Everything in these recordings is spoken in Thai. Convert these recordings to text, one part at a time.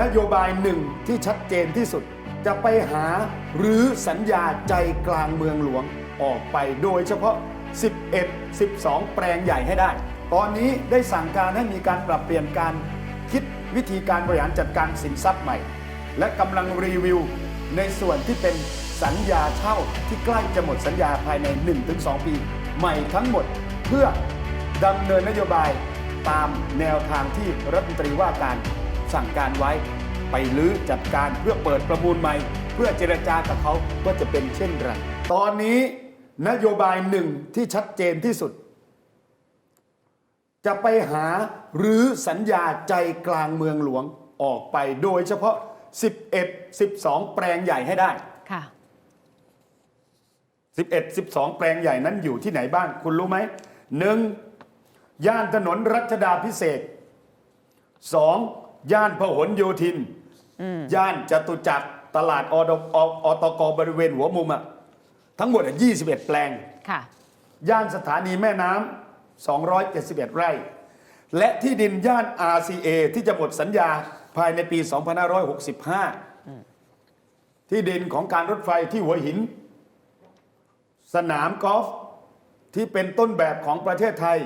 นโยบายหนึ่งที่ชัดเจนที่สุด จะไปหาหรือสัญญาใจกลางเมืองหลวงออกไปโดยเฉพาะ 11 12 แปลงใหญ่ให้ได้ ตอนนี้ได้สั่งการให้มีการปรับเปลี่ยนการคิดวิธีการบริหารจัดการสินทรัพย์ใหม่ และกำลังรีวิว ในส่วนที่เป็นสัญญาเช่าที่ใกล้จะหมดสัญญาภายใน 1-2 ปี ใหม่ทั้งหมดเพื่อดำเนินนโยบายตามแนวทางที่รัฐมนตรีว่าการ สั่งการไว้ ไปลื้อจัดการเพื่อเปิดประมูลใหม่ เพื่อเจรจากับเขาว่าจะเป็นเช่นไรตอนนี้นโยบายหนึ่งที่ชัดเจนที่สุด จะไปหาหรือสัญญาใจกลางเมืองหลวงออกไปโดยเฉพาะ 11 12 แปลงใหญ่ให้ได้ ค่ะ 11 12 แปลงใหญ่นั้นอยู่ที่ไหนบ้าง คุณรู้ไหมหนึ่งย่านถนนรัชดาพิเศษกสอง ย่านพหลโยธิน ย่านจตุจักรตลาดอดออตกบริเวณหัวมุมอะทั้งหมดอะ21 แปลงค่ะย่านสถานีแม่น้ำ 271 ไร่ และที่ดินย่าน RCA ที่จะหมดสัญญาภายในปี 2565 ที่ดินของการรถไฟที่หัวหิน สนามกอล์ฟที่เป็นต้นแบบของประเทศไทย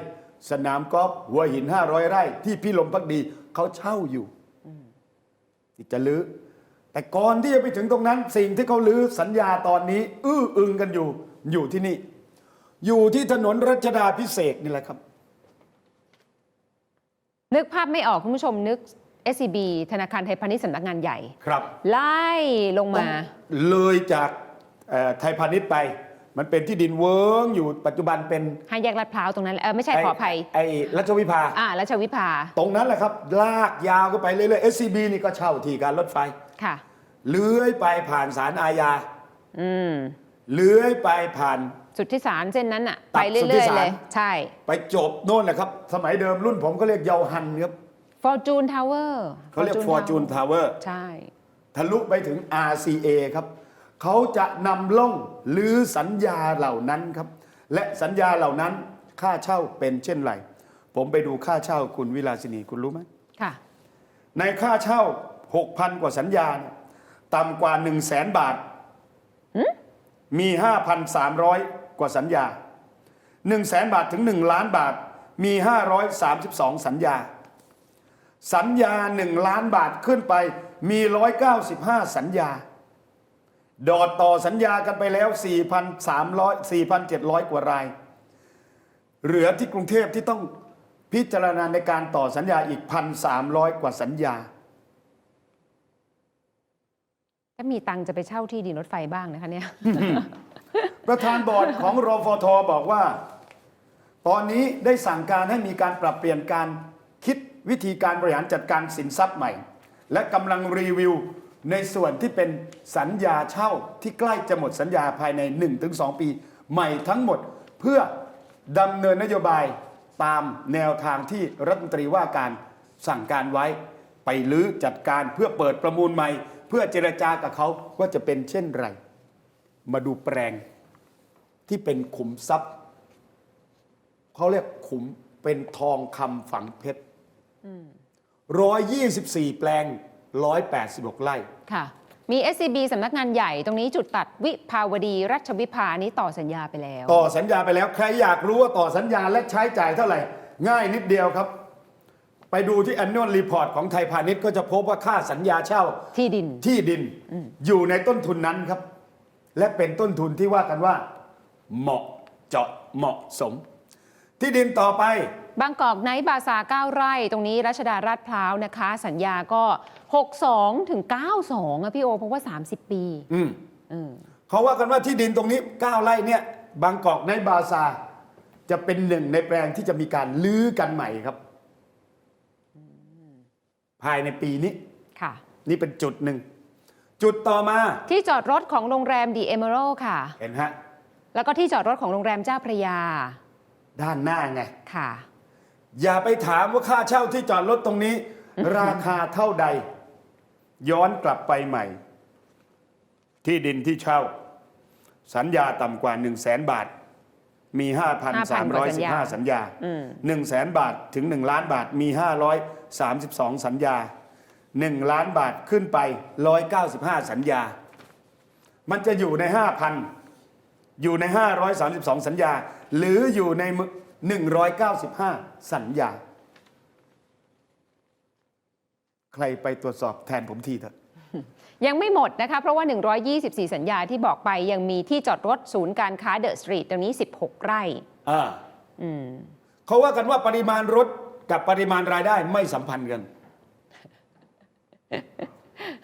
สนามกอล์ฟหัวหิน 500 ไร่ ที่พี่ลมพักดีเขาเช่าอยู่ที่จะลื้อแต่ก่อนที่จะไปถึงตรงนั้น สิ่งที่เขาลื้อสัญญาตอนนี้ อื้ออึงกันอยู่ อยู่ที่นี่ อยู่ที่ถนนรัชดาพิเศษกนี่แหละครับ นึกภาพไม่ออกคุณผู้ชมนึก SCB ธนาคารไทยพาณิชย์สำนักงานใหญ่ ครับ ไล่ลงมา เลยจากเอ่อไทยพาณิชย์ไป มันเป็นที่ดินเวิ้งอยู่ปัจจุบันเป็นห้าแยกลาดพร้าวตรงนั้นเออไม่ใช่ขออภัยไอ้รัชวิภาอ่ารัชวิภา ตรงนั้นแหละครับ ลากยาวก็ไปเรื่อยๆ SCB นี่ก็เช่าที่การรถไฟค่ะเลื้อยไปผ่านสารอาญาอืมเลื้อยไปผ่านสุดที่สารเส้นนั้นอะตัไปดเรื่สุทธิอยสารๆเลย ใช่ ไปจบโน่นแหละครับ สมัยเดิมรุ่นผมก็เรียกเยาหันครับ Fortune Tower เขาเรียก Fortune Tower ใช่ทะลุไปถึง RCA ครับ เขาจะนำล่องหรือสัญญาเหล่านั้นครับ และสัญญาเหล่านั้นค่าเช่าเป็นเช่นไร ผมไปดูค่าเช่าคุณวิลาสินีคุณรู้ไหมค่ะ ในค่าเช่า 6,000 กว่าสัญญาเนี่ยต่ำกว่า 1 0 0 0 0แสนบาท มี 5,300 กว่าสัญญา 1 0 0 0 0แสนบาทถึง 1 ล้านบาท มี 532 สัญญา สัญญา 1 ล้านบาทขึ้นไปมี 195 สัญญา ดอดต่อสัญญากันไปแล้ว 4,300 4,700 กว่าราย เหลือที่กรุงเทพที่ต้องพิจารณาในการต่อสัญญาอีก 1,300 กว่าสัญญา ถ้ามีตังค์จะไปเช่าที่ดินรถไฟบ้างนะคะเนี่ย ประธานบอร์ดของรฟทบอกว่า ตอนนี้ได้สั่งการให้มีการปรับเปลี่ยนการคิดวิธีการบริหารจัดการสินทรัพย์ใหม่ และกำลังรีวิว ในส่วนที่เป็นสัญญาเช่าที่ใกล้จะหมดสัญญาภายใน 1-2 ปี ใหม่ทั้งหมดเพื่อดำเนินนโยบายตามแนวทางที่รัฐมนตรีว่าการสั่งการไว้ ไปลื้อจัดการเพื่อเปิดประมูลใหม่ เพื่อเจรจากับเขาว่าจะเป็นเช่นไร มาดูแปลงที่เป็นขุมทรัพย์ เขาเรียกขุมเป็นทองคำฝังเพชรร้อยยี่สิบสี่แปลง ร้อยแปดสิบหกไร่ค่ะ มี SCB สำนักงานใหญ่ตรงนี้จุดตัดวิภาวดีรัชวิภานี้ต่อสัญญาไปแล้ว ต่อสัญญาไปแล้วใครอยากรู้ว่าต่อสัญญาและใช้จ่ายเท่าไหร่ ง่ายนิดเดียวครับ ไปดูที่ annual report ของไทยพาณิชย์ก็จะพบว่าค่าสัญญาเช่าที่ดิน ที่ดินอยู่ในต้นทุนนั้นครับ และเป็นต้นทุนที่ว่ากันว่า เหมาะเจาะเหมาะสม ที่ดินต่อไป บางกอกไนท์บาซา9ไร่ ตรงนี้รัชดาลาดพร้าวนะคะ สัญญาก็ 62 ถึง 92อะพี่โอ เพราะว่า 30 ปีอืมอืมเขาว่ากันว่าที่ดินตรงนี้ 9 ไร่เนี่ย บางกอกในบาซาจะเป็นหนึ่งในแปลงที่จะมีการลื้อกันใหม่ครับ ภายในปีนี้ ค่ะ นี่เป็นจุดหนึ่ง จุดต่อมาที่จอดรถของโรงแรมดีเอเมอรัลค่ะ เห็นฮะ แล้วก็ที่จอดรถของโรงแรมเจ้าพระยา ด้านหน้าไงค่ะ อย่าไปถามว่าค่าเช่าที่จอดรถตรงนี้ ราคาเท่าใด ย้อนกลับไปใหม่ ที่ดินที่เช่า สัญญาต่ำกว่า 1 0 0 0 0แสนบาท มี 5,315 สัญญาอืม1 0 0 0 0แสนบาทถึง 1 ล้านบาทมี 532 สัญญา 1 ล้านบาทขึ้นไป 195 สัญญา มันจะอยู่ใน 5,000 อยู่ใน 532 สัญญา หรืออยู่ใน 195 สัญญา ใครไปตรวจสอบแทนผมทีเถอะยังไม่หมดนะคะ เพราะว่า 124 สัญญาที่บอกไปยังมีที่จอดรถศูนย์การค้าเดอะสตรีทตรงนี้ 16 ไร่อ่าอืมเขาว่ากันว่าปริมาณรถกับปริมาณรายได้ไม่สัมพันธ์กัน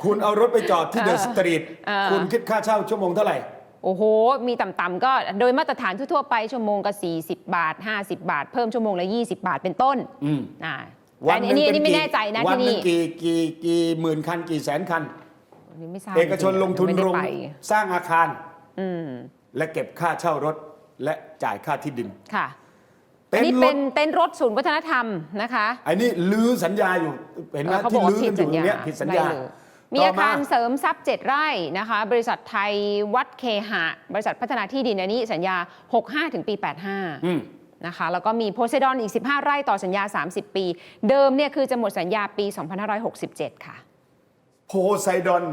คุณเอารถไปจอดที่เดอะสตรีทอ่าคุณคิดค่าเช่าชั่วโมงเท่าไหร่ โอ้โห มีต่ำๆก็โดยมาตรฐานทั่วๆไปชั่วโมงก็ 40 บาท 50 บาท เพิ่มชั่วโมงละ 20 บาทเป็นต้นอืมอ่าวัอันหนี้งอันนี้เป็ไม่กี่แน่ใจนะวัที่หนึ่นี่งกี่กี่กี่หมื่นคันกี่แสนคัน อันนี้ไม่ทราบเอกชนลงทุนไม่โรได้งไปสร้างอาคาร อืมและเก็บค่าเช่ารถและจ่ายค่าที่ดิน ค่ะเต็อันนนี้ท์รเป็ถนเต้นรถศูนย์วัฒนธรรมนะคะ ไอ้นี่ลื้อสัญญาอยู่ เห็นไหมเออเขาที่บอกว่าลื้อผิกัดนอยู่สัญตรงญาเนี้ยผิดสัญญาไล่เลย มีต่อาคารมเสริมทรัพย์ 7 ไร่นะคะ บริษัทไทยวัดเคหะ บริษัทพัฒนาที่ดินอันนี้สัญญา 65 ถึงปี 85อืมนะคะ แล้วก็มีโพไซดอนอีก 15 ไร่ต่อสัญญา 30 ปี เดิมเนี่ยคือจะหมดสัญญาปี 2567 ค่ะ โพไซดอน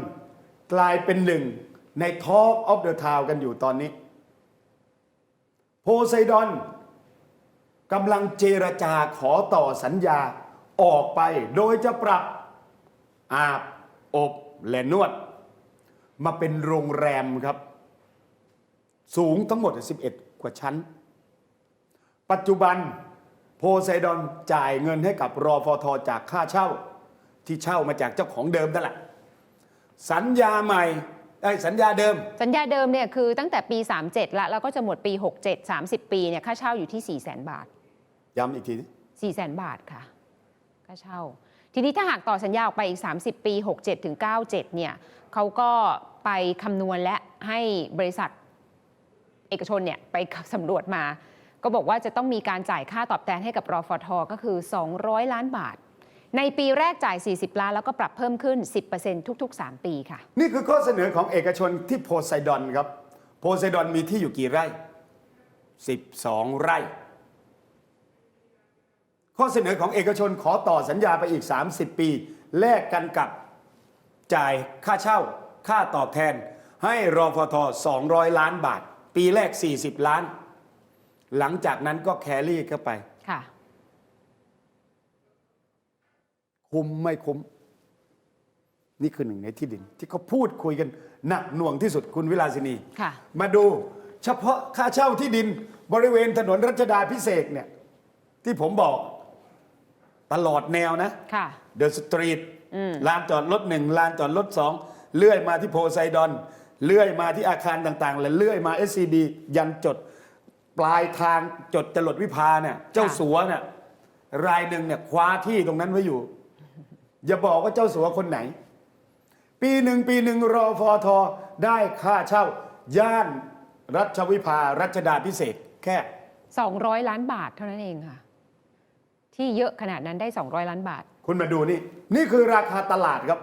กลายเป็นหนึ่งใน Talk of the Town กันอยู่ตอนนี้ โพไซดอนกำลังเจรจาขอต่อสัญญาออกไปโดยจะปรับอาบ อบและนวด มาเป็นโรงแรมครับ สูงทั้งหมด 11 กว่าชั้น ปัจจุบันโพไซดอนจ่ายเงินให้กับรอฟทจากค่าเช่า ที่เช่ามาจากเจ้าของเดิมนั่นแหละ สัญญาใหม่ไอ้ยสัญญาเดิม สัญญาเดิมเนี่ยคือตั้งแต่ปี 37 ละแล้วก็จะหมดปี 67 30 ปีเนี่ยค่าเช่าอยู่ที่ 4 0 0 0 0 0 บาท ย้ำอีกที4 0 0 0 0 0 บาทค่ะ ค่าเช่า ทีนี้ถ้าหากต่อสัญญาออกไปอีก 30 ปี 67ถึง97 เนี่ยเขาก็ไปคำนวณและให้บริษัทเอกชนเนี่ยไปสำรวจมา ก็บอกว่าจะต้องมีการจ่ายค่าตอบแทนให้กับรอฟทก็คือ 200 ล้านบาท ในปีแรกจ่าย 40 ล้าน แล้วก็ปรับเพิ่มขึ้น 10%ทุก ๆ 3 ปีค่ะ นี่คือข้อเสนอของเอกชนที่โพไซดอนครับ โพไซดอนมีที่อยู่กี่ไร่ 12 ไร่ ข้อเสนอของเอกชนขอต่อสัญญาไปอีก 30 ปี แลกกันกับจ่ายค่าเช่า ค่าตอบแทน ให้รอฟท200 ล้านบาท ปีแรก 40 ล้าน หลังจากนั้นก็แครี่เข้าไป ค่ะ คุ้มไม่คุ้ม นี่คือหนึ่งในที่ดิน ที่เขาพูดคุยกันหนักหน่วงที่สุดคุณวิลาสินี ค่ะ มาดูเฉพาะค่าเช่าที่ดินบริเวณถนนรัชดาพิเศษกเนี่ยที่ผมบอก ตลอดแนวนะค่ะเดอะสตรีทลานจอดรถหนึ่งลานจอดรถสองเลื่อยมาที่โพไซดอน เลื่อยมาที่อาคารต่างๆ และเลื่อยมา SCB ยันจดปลายทางจดจรดวิภาเนี่ย เจ้าสัวเนี่ยรายหนึ่งเนี่ยคว้าที่ตรงนั้นไว้อยู่ อย่าบอกว่าเจ้าสัวคนไหน ปีหนึ่งปีหนึ่งรอฟอทอได้ค่าเช่า ย่านรัชวิภารัชดาพิเศษกแค่ 200 ล้านบาทเท่านั้นเองค่ะ ที่เยอะขนาดนั้นได้ 200 ล้านบาท คุณมาดูนี่ นี่คือราคาตลาดครับ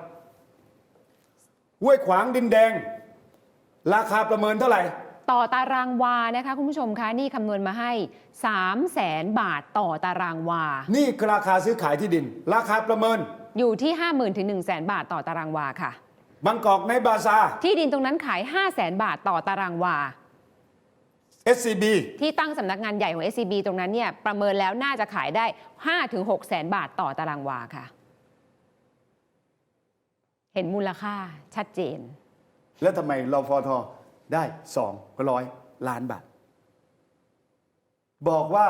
ห้วยขวางดินแดง ราคาประเมินเท่าไหร่ ต่อตารางวานะคะคุณผู้ชมคะนี่คำนวณมาให้ 3 0 0แสนบาทต่อตารางวา นี่คือราคาซื้อขายที่ดิน ราคาประเมินอยู่ที่ 50,000 ถึง 1 0 0 0 0แบาทต่อตารางวาค่ะ บางกอกในบาซาที่ดินตรงนั้นขาย 5 0 0แสนบาทต่อตารางวา SCB ที่ตั้งสำนักงานใหญ่ของ SCB ตรงนั้นเนี่ยประเมินแล้วน่าจะขายได้5ถึง6แสนบาทต่อตารางวาค่ะ เห็นมูลค่าชัดเจน แล้วทำไมรอฟอทอได้ 200 ล้านบาท บอกว่า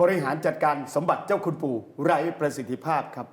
บริหารจัดการสมบัติเจ้าคุณปู่ไร้ประสิทธิภาพครับ